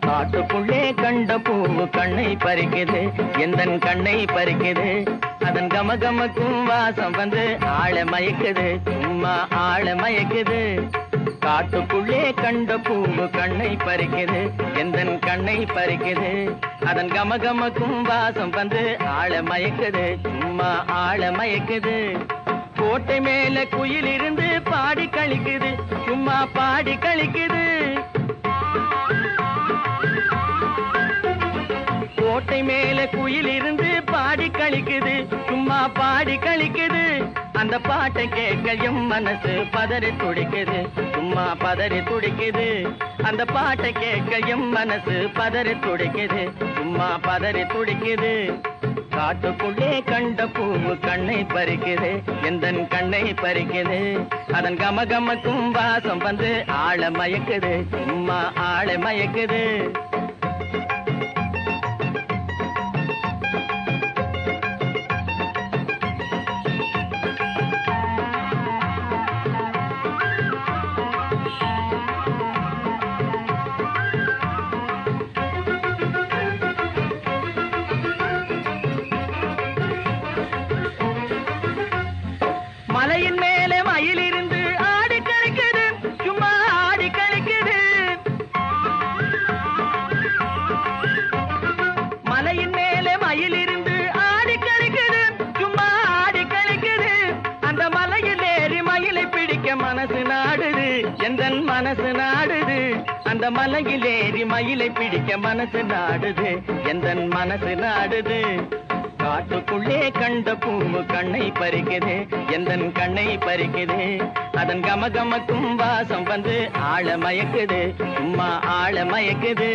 காட்டுக்குள்ளே கண்ட பூவு கண்ணை பறிக்குது எந்த கண்ணை பறிக்குது? அதன் கமகமக்கும் வாசம் வந்து ஆள மயக்குது சும்மா ஆள மயக்குது. காட்டுக்குள்ளே கண்ட பூவு கண்ணை பறிக்குது எந்தன் கண்ணை பறிக்குது. அதன் கமகமக்கும் வாசம் வந்து ஆள மயக்குது சும்மா ஆள மயக்குது. கோட்டை மேல குயில் இருந்து பாடி கழிக்குது சும்மா பாடி கழிக்குது. கோட்டை மேல குயில் இருந்து பாடி கழிக்குது சும்மா பாடி கழிக்குது அந்த பாட்டை கேட்க எம் மனசு பதறி துடிக்குது சும்மா பதறி துடிக்குது. அந்த பாட்டை கேட்க எம் மனசு பதறி துடிக்குது சும்மா பதறி துடிக்குது. காட்டுக்குள்ளே கண்ட பூவு கண்ணை பறிக்குது எந்த கண்ணை பறிக்குது. அதன் கமகமக்கும் வாசம் வந்து ஆழ மயக்குது சும்மா ஆழ மயக்குது. மயிலை மனசு நாடுது எந்த மனசு நாடுது. அந்த மலையில் ஏறி மயிலை பிடிக்க மனசு நாடுது எந்த மனசு நாடுது. காட்டுக்குள்ளே கண்ட பூவு கண்ணை பறிக்குது எந்தன் கண்ணை பறிக்குது. அதன் கமகமக்கும் வாசம் வந்து ஆழ மயக்குது சும்மா ஆழ மயக்குது.